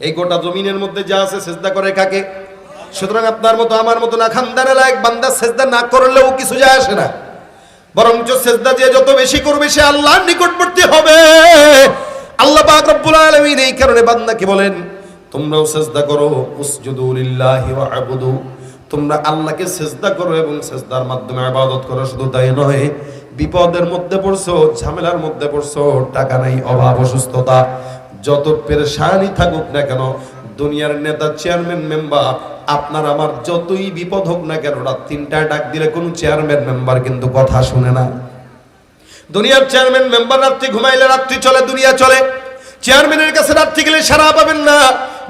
এই গোটা জমিনের মধ্যে যা আছে সেজদা করে কাকে? সুতরাং আপনার মতো, আমার মতো না খানদানে লায়ক বান্দা সেজদা না করলেও কিছু যায় আসে না। বরঞ্চ সেজদা যে যত বেশি করবে, সে আল্লাহর নিকটবর্তী হবে। আল্লাহ পাক রব্বুল আলামিন এই কারণে বান্দাকে বলেন, তোমরাও সেজদা করো, উসজুদু লিল্লাহি ওয়া আবুদু। তোমরা আল্লাহকে সেজদা করো এবং সেজদার মাধ্যমে ইবাদত করো। শুধু তাই নয়, বিপদের মধ্যে পড়ছো, ঝামেলার মধ্যে পড়ছো, টাকা নাই, অভাব, অসুস্থতা যত পেরেশানি থাকুক না কেন, দুনিয়ার নেতা, চেয়ারম্যান, মেম্বার, আপনার আমার যতই বিপদ হোক না কেন, রাত তিনটায় ডাক দিলে কোনো চেয়ারম্যান, মেম্বার কিন্তু কথা শুনে না। দুনিয়ার চেয়ারম্যান, মেম্বার রাত্রি ঘুমাইলে রাত্রি চলে, দুনিয়া চলে। চেয়ারম্যানের কাছে রাত্রি গেলে সারা পাবেন না।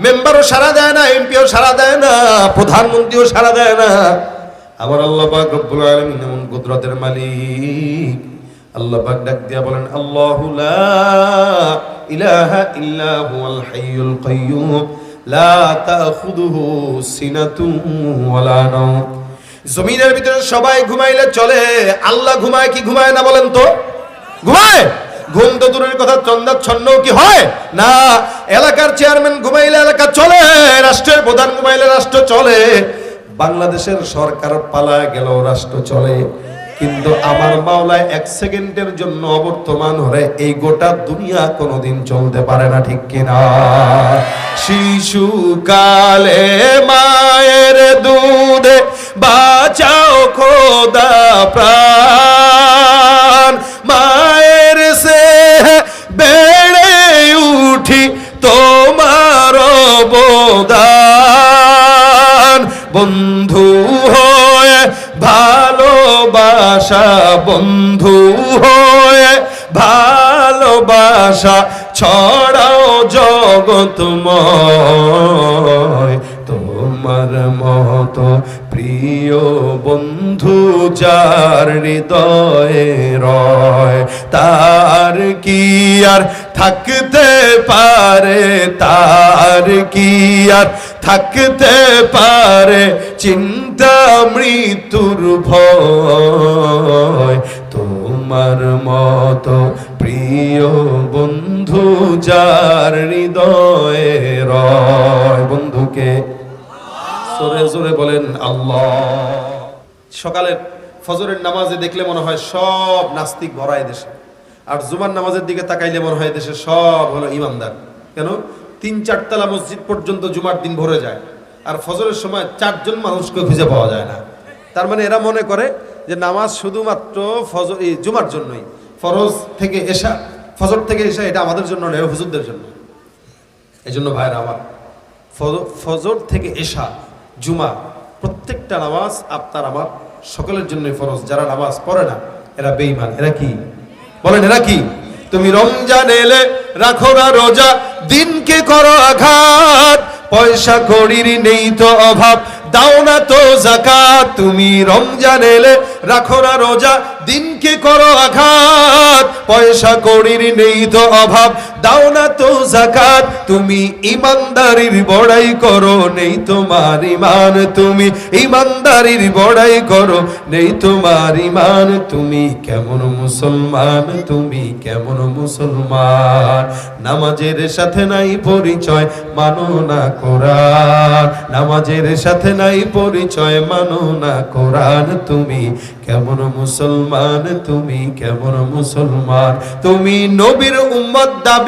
মেম্বারও সারা দেয় না, এমপিও সারা দেয় না, প্রধানমন্ত্রীও সারা দেয় না। আবার আল্লাহ পাক রব্বুল আলামিন এমন কুদরতের মালিক। আল্লাহ পাক ডাক দিয়া বলেন, আল্লাহু ইলাহা ইল্লা হুয়াল হাইয়ুল কাইয়্যুম লা তাখুদুহু সিনাতুন ওয়ালা নাওম। জমিনের ভিতরে সবাই ঘুমাইলে চলে, আল্লাহ ঘুমায় কি ঘুমায় না বলেন তো? ঘুমায়? ঘুম তো দূরের কথা চন্দাচ্ছন্ন কি হয়? না, এলাকার চেয়ারম্যান ঘুমাইলে এলাকা চলে, রাষ্ট্রের প্রধান ঘুমাইলে রাষ্ট্র চলে, বাংলাদেশের সরকার পালায় গেল রাষ্ট্র চলে। কিন্তু আমার মাওলায় এক সেকেন্ডের জন্য অবর্তমান হলে এই গোটা দুনিয়া কোনোদিন চলতে পারে না, ঠিক কিনা? শিশুকালে মায়ের দুধে বাঁচাও খোদা প্রাণ। মায়ের সে বেড়ে উঠি তোমার অবদান। বন্ধু ভালোবাসা বন্ধু হয়ে, ভালোবাসা ছড়াও জগতময় তোমার মতো প্রিয় বন্ধু যার হৃদয়ে রয়, তার কি আর থাকতে পারে? তার কি আর থাকতে পারে চিন্তা মৃত্যুর ভয়। তোমার মতো প্রিয় বন্ধু যার হৃদয়ে রয়। বন্ধুকে জোরে জোরে বলেন, আল্লাহ। সকালের ফজরের নামাজে দেখলে মনে হয় সব নাস্তিক ভরায় দেশে। আর জুমার নামাজের দিকে তাকাইলে মনে হয় দেশে সব হলো ইমানদার। কেন? তিন চারতলা মসজিদ পর্যন্ত জুমার দিন ভরে যায়। আর ফজরের সময় চারজন মানুষকে খুঁজে পাওয়া যায় না। তার মানে এরা মনে করে যে নামাজ শুধুমাত্র ফজর এই জুমার জন্যই। ফরজ থেকে এসা ফজর থেকে এসা এটা আমাদের জন্য নয় হুজুরদের জন্য। এই জন্য ভাইরা আমার, ফজ- ফজর থেকে এসা, জুমা, প্রত্যেকটা নামাজ আপনার আমার সকলের জন্যই ফরজ। যারা নামাজ পড়ে না, এরা বেইমান এরা কি? বলেন, এরা কি? তুমি রমজান এলে রাখো না রোজা, দিনকে করো আঘাত। পয়সা কড়ির নেই তো অভাব, দাও না তো জাকা তুমি রমজান এলে রাখো না রোজা, দিনকে করো আঘাত। পয়সা কড়ির নেই তো অভাব দাও না তো জাকাত তুমি ইমানদারির বড়াই করো, নেই তোমার ইমান তুমি ইমানদারির বড়াই করো, নেই তোমার ইমান তুমি কেমন মুসলমান, তুমি কেমন মুসলমান। নামাজের সাথে নাই পরিচয়, মানো না কোরআন। নামাজের সাথে নাই পরিচয়, মানো না কোরআন। তুমি কেমন মুসলমান, তুমি কেমন মুসলমান। তুমি নবীর উম্মত দাবি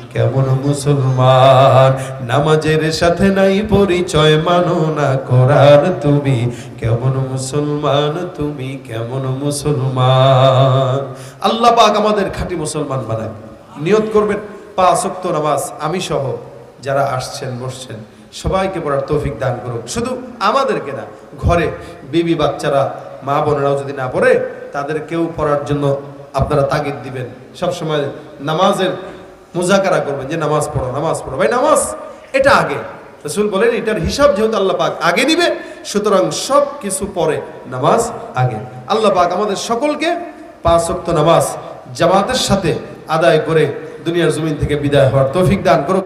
কেমন মুসলমান? নামাজের সাথে নাই পরিচয়, মানো না কোরআন তুমি। কেমন মুসলমান, তুমি কেমন মুসলমান? আল্লাহ পাক আমাদের খাঁটি মুসলমান বানায়। নিয়ত করবেন, পাঁচ নামাজ, আমি সহ যারা আসছেন, বসছেন, সবাইকে পড়ার তৌফিক দান করুক। শুধু আমাদেরকে না, ঘরে বিবি বাচ্চারা, মা বোনেরাও যদি না পড়ে তাদের কেউ পড়ার জন্য আপনারা তাগিদ দিবেন। সব সময় নামাজের মুজাকারা করবেন যে নামাজ পড়ো নামাজ পড়ো। ভাই, নামাজ, এটা আগে। রসুল বলেন, এটার হিসাব যেহেতু আল্লাহ পাক আগে নিবে সুতরাং সব কিছু পরে নামাজ আগে। আল্লাহ পাক আমাদের সকলকে পাঁচ অক্ত নামাজ জামাতের সাথে আদায় করে দুনিয়ার জমিন থেকে বিদায় হওয়ার তৌফিক দান করুক।